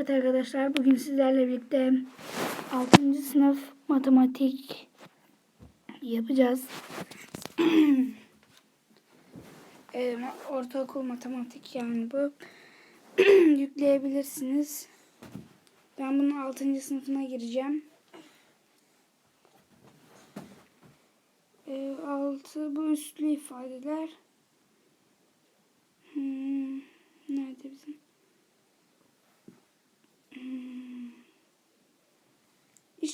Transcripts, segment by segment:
Evet arkadaşlar bugün sizlerle birlikte 6. sınıf matematik yapacağız. Ee, ortaokul matematik yani bu. Yükleyebilirsiniz. Ben bunun 6. sınıfına gireceğim. Ee, 6 bu üstlü ifadeler. Hmm,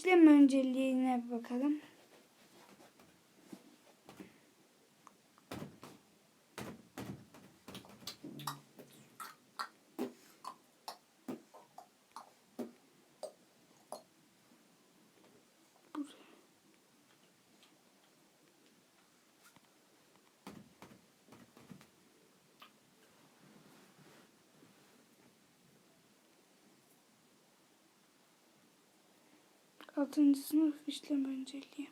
İşlem önceliğine bakalım. Altıncı sınıf işlem önceliği.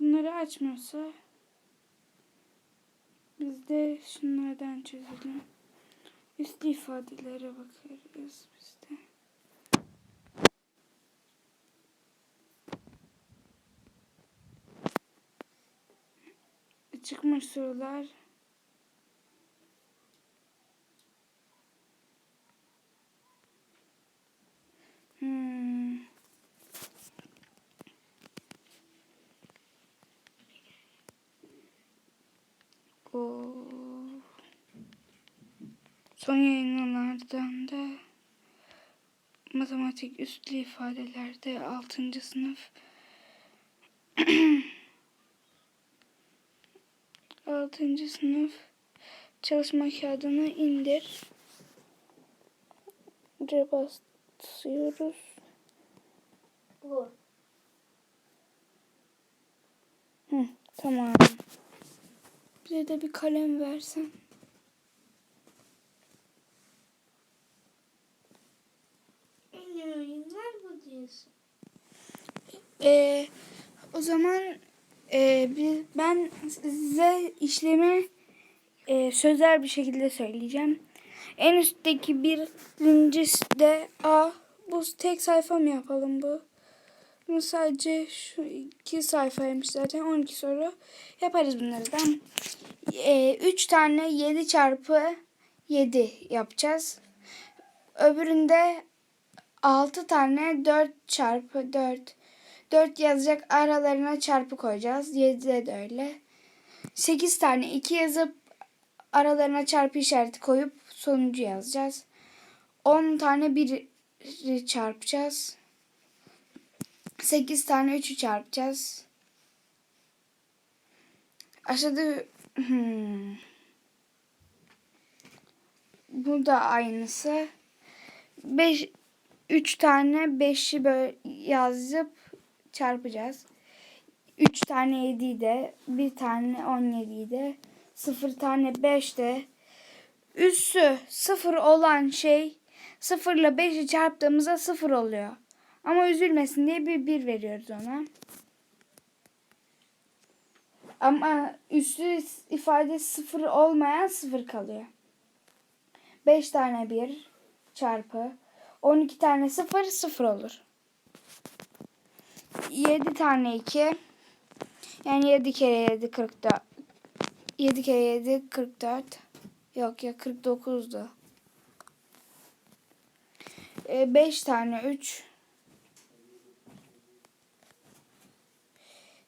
Bunları açmıyorsa biz de şunlardan çözelim. Üslü ifadelere bakarız biz de. Çıkmış sorular. Son yayınlardan da matematik üstlü ifadelerde 6. sınıf Altıncı sınıf çalışma kağıdını indir. Buraya basıyoruz. Vur. Hı, tamam. Bize de bir kalem versen. En iyi oyunlar bu diyorsun. Ee, o zaman e, ben size işlemi e, sözel bir şekilde söyleyeceğim. En üstteki birincisi de A. Bu tek sayfa mı yapalım bu? Bu sadece şu iki sayfaymış zaten 12 soru. Yaparız bunları da. E, 3 tane 7 çarpı 7 yapacağız. Öbüründe 6 tane 4 çarpı 4. 4 yazacak aralarına çarpı koyacağız. 7'de de öyle. 8 tane 2 yazıp aralarına çarpı işareti koyup sonucu yazacağız. 10 tane 1 çarpacağız. 8 tane 3'ü çarpacağız. Aşağıda hmm. Bu da aynısı. 5 3 tane 5'i böyle yazıp çarpacağız. 3 tane 7'yi de 1 tane 17'yi de 0 tane 5 de üssü 0 olan şey 0 ile 5'i çarptığımızda 0 oluyor. Ama üzülmesin diye bir 1 veriyoruz ona. Ama üslü ifade 0 olmayan 0 kalıyor. 5 tane 1 çarpı 12 tane 0 0 olur. 7 tane 2 yani 7 kere 7 44 7 kere 7 44 yok ya 49'du. 5 tane 3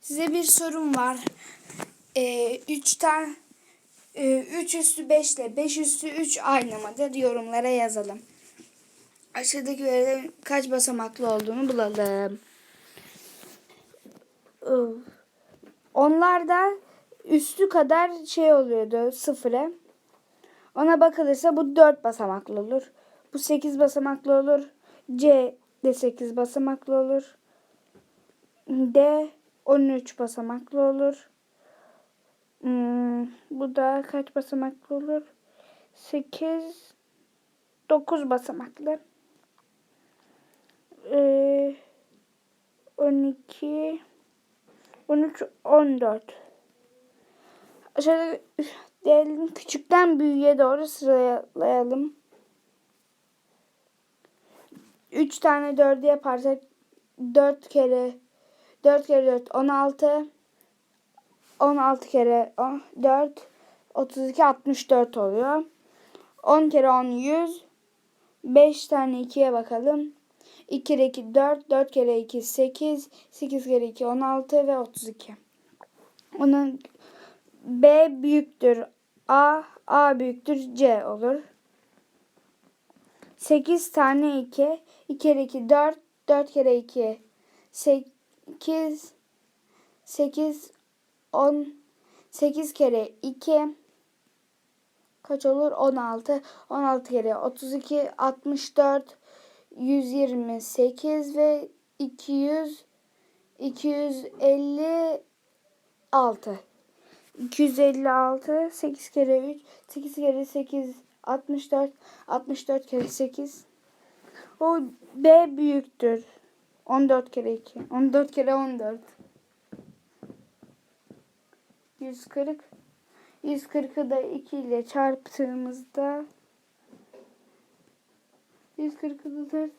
Size bir sorum var. 3 tane 3 üstü 5 ile 5 üstü 3 aynı mıdır? Yorumlara yazalım. Aşağıdaki verilerin kaç basamaklı olduğunu bulalım. Onlar da üstü kadar şey oluyordu sıfıra. Ona bakılırsa bu 4 basamaklı olur. Bu 8 basamaklı olur. C de 8 basamaklı olur. D 13 basamaklı olur. Hmm, bu da kaç basamaklı olur? 8 9 basamaklı. Ee, 12 13 14 Aşağıda diyelim küçükten büyüğe doğru sıralayalım. 3 tane 4'ü yaparsak 4 kere 4 kere 4 16 16 kere 4 32 64 oluyor. 10 kere 10 100 5 tane 2'ye bakalım. 2 kere 2 4 4 kere 2 8 8 kere 2 16 ve 32. Onun B büyüktür A, A büyüktür C olur. 8 tane 2, 2 kere 2 4, 4 kere 2 8, 8, 10, 8 kere 2 kaç olur? 16, 16 kere 32, 64, 128 ve 200, 256. 256 8 kere 3 8 kere 8 64 64 kere 8 o B büyüktür. 14 kere 2 14 kere 14 140 140'ı da 2 ile çarptığımızda 140'ı da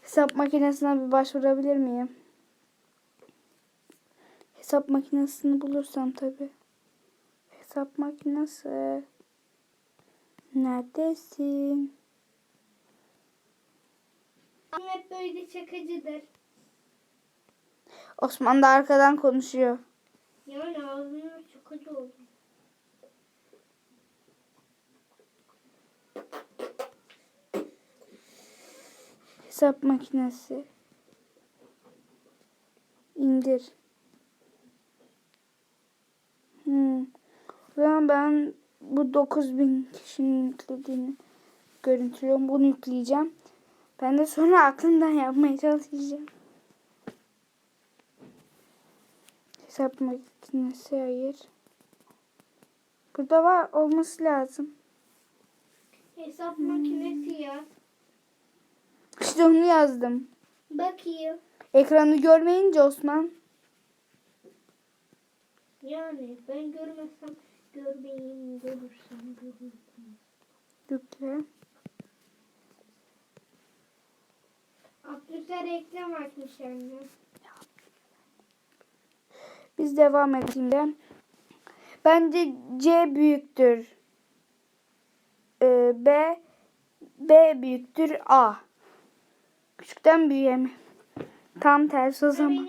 hesap makinesine bir başvurabilir miyim? Hesap makinesini bulursam tabi. Hesap makinesi. Neredesin? Hep böyle şakacıdır. Osman da arkadan konuşuyor. Yani ağzına şakacı oldu. Hesap makinesi. İndir. Hmm. Zaman ben bu 9000 kişinin yüklediğini görüntülüyorum. Bunu yükleyeceğim. Ben de sonra aklımdan yapmaya çalışacağım. Hesap makinesi hayır. Burada var olması lazım. Hesap makinesi ya. İşte onu yazdım. Bakayım. Ekranı görmeyince Osman. Yani ben görmesem görmeyeyim, görürsem görürüm. Yükle. Abdülser reklam açmış anne. Biz devam edelim de. Bence C büyüktür. Ee, B B büyüktür A. Küçükten büyüğe mi? Tam tersi o zaman.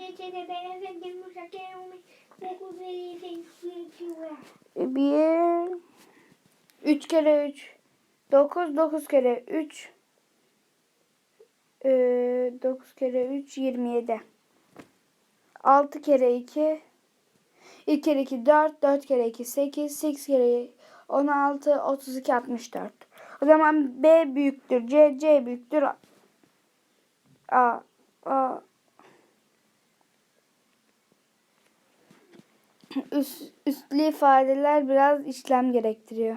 Ee, Bir 3 kere 3 9 9 kere 3 ee, 9 kere 3 27 6 kere 2 2 kere 2 4 4 kere 2 8 8 kere 16 32 64 o zaman B büyüktür C C büyüktür A A, A. Üst, üstlü ifadeler biraz işlem gerektiriyor.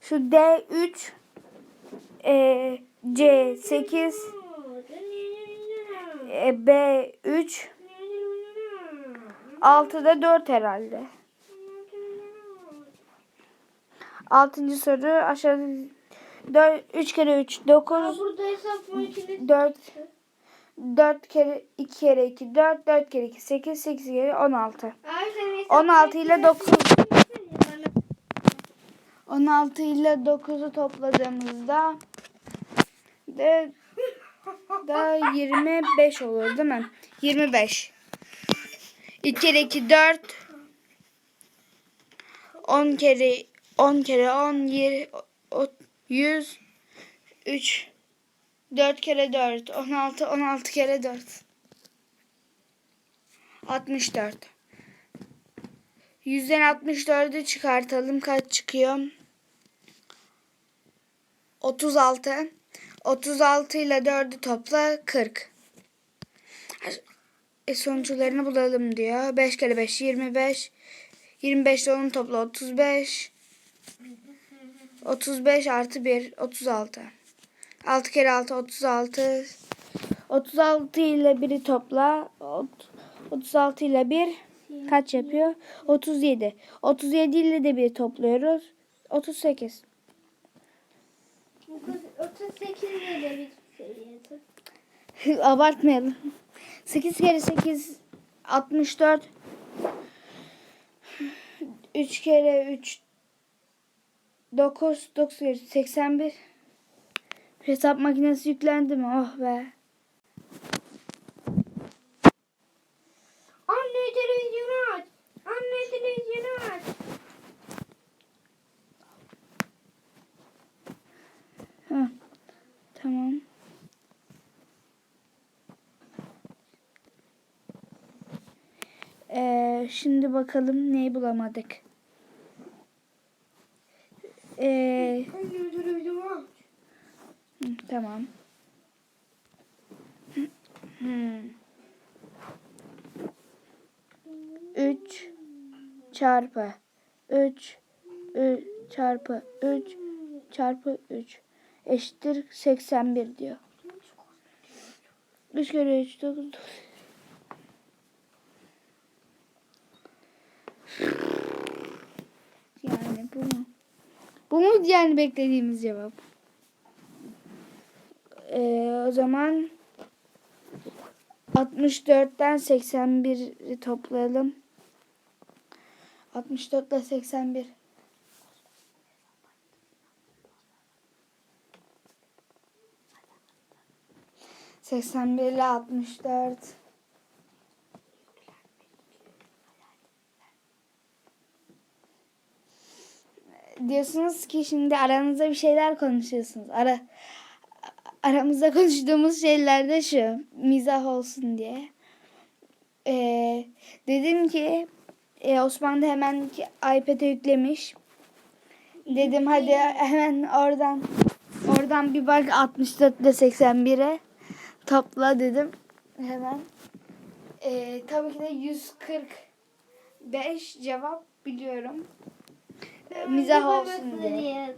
Şu D3 e, C8 e, B3 6'da 4 herhalde. Altıncı soru aşağıda 4, 3 kere 3 Aa, 9 burada hesap makinesi. 4 4 kere 2 kere 2 4 4 kere 2 8 8 kere 16. Ay, sen hesap 16 ile makinesi 9. yapsana bana. 16 ile 9'u topladığımızda de da 25 olur değil mi? 25. 2 kere 2 4 10 kere 10 kere 10 20, 100 3 4 kere 4 16 16 kere 4 64 100'den 64'ü çıkartalım. Kaç çıkıyor? 36 36 ile 4'ü topla 40 e sonuçlarını bulalım diyor. 5 kere 5 25 25 ile onu topla 35 35 artı 1 36 6 kere 6 36 36 ile 1'i topla ot- 36 ile 1 kaç yapıyor? 37. 37 ile de 1 topluyoruz. 38. 38 de bir söylüyorsun. Abartmayalım. 8 kere 8 64. 3 kere 3 9 9 kere 81. Hesap makinesi yüklendi mi? Oh be. Anne televizyonu aç. Anne televizyonu aç. Tamam. Ee, şimdi bakalım neyi bulamadık. Ee, Tamam. Hmm. 3 çarpı 3 çarpı 3 çarpı 3 eşittir 81 diyor. 3 kere 3 9 Yani bu mu? Bu mu yani beklediğimiz cevap? Ee, o zaman 64'ten 81'i toplayalım. 64 ile 81. Seksen bir ile altmış dört. Diyorsunuz ki şimdi aranızda bir şeyler konuşuyorsunuz. Ara aramızda konuştuğumuz şeyler de şu. Mizah olsun diye. Ee, dedim ki e, Osman da hemen iPad'e yüklemiş. Dedim hadi hemen oradan oradan bir bak 64 ile 81'e topla dedim. Hemen. Ee, tabii ki de 145 cevap biliyorum. Mizah olsun diye.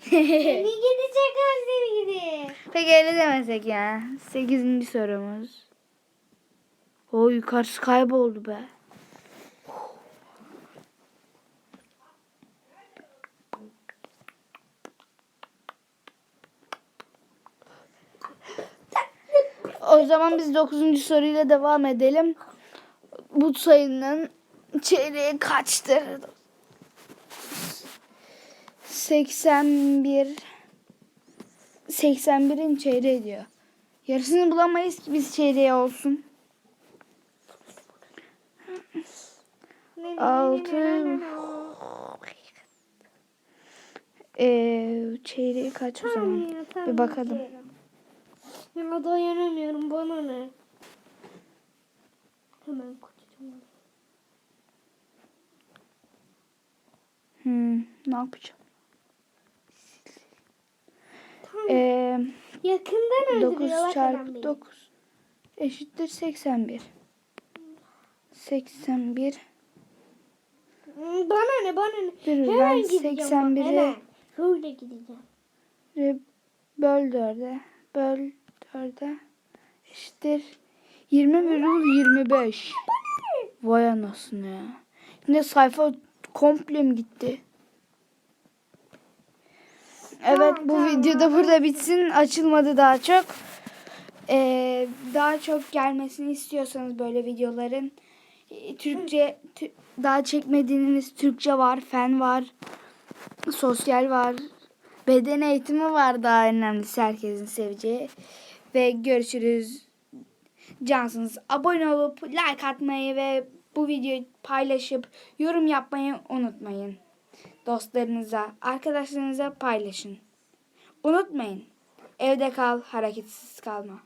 Seni gidecek az seni gidi. Peki öyle demesek ya. Sekizinci sorumuz. O yukarısı kayboldu be. O zaman biz dokuzuncu soruyla devam edelim. Bu sayının çeyreği kaçtır? 81 81'in çeyreği diyor. Yarısını bulamayız ki biz çeyreği olsun. Altı. Ee, çeyreği kaç o zaman? Bir bakalım. Ya dayanamıyorum bana ne? Hemen kaçacağım. Hmm, ne yapacağım? Tamam. Ee, Yakından 9 öldürüyorlar çarpı 9 eşittir 81. 81 Hmm, Bana ne bana ne? Dur, Hemen ben gideceğim bak, 81'e hemen. Şöyle gideceğim. Re- böl 4'e böl 4'e eşittir 20 bölü 25. Vay anasını ya. Şimdi sayfa komple mi gitti? Evet bu tamam. videoda burada bitsin. Açılmadı daha çok. Ee, daha çok gelmesini istiyorsanız böyle videoların e, Türkçe tü- daha çekmediğiniz Türkçe var, fen var, sosyal var, beden eğitimi var daha önemlisi herkesin seveceği. Ve görüşürüz. Cansınız. Abone olup like atmayı ve bu videoyu paylaşıp yorum yapmayı unutmayın. Dostlarınıza, arkadaşlarınıza paylaşın. Unutmayın. Evde kal, hareketsiz kalma.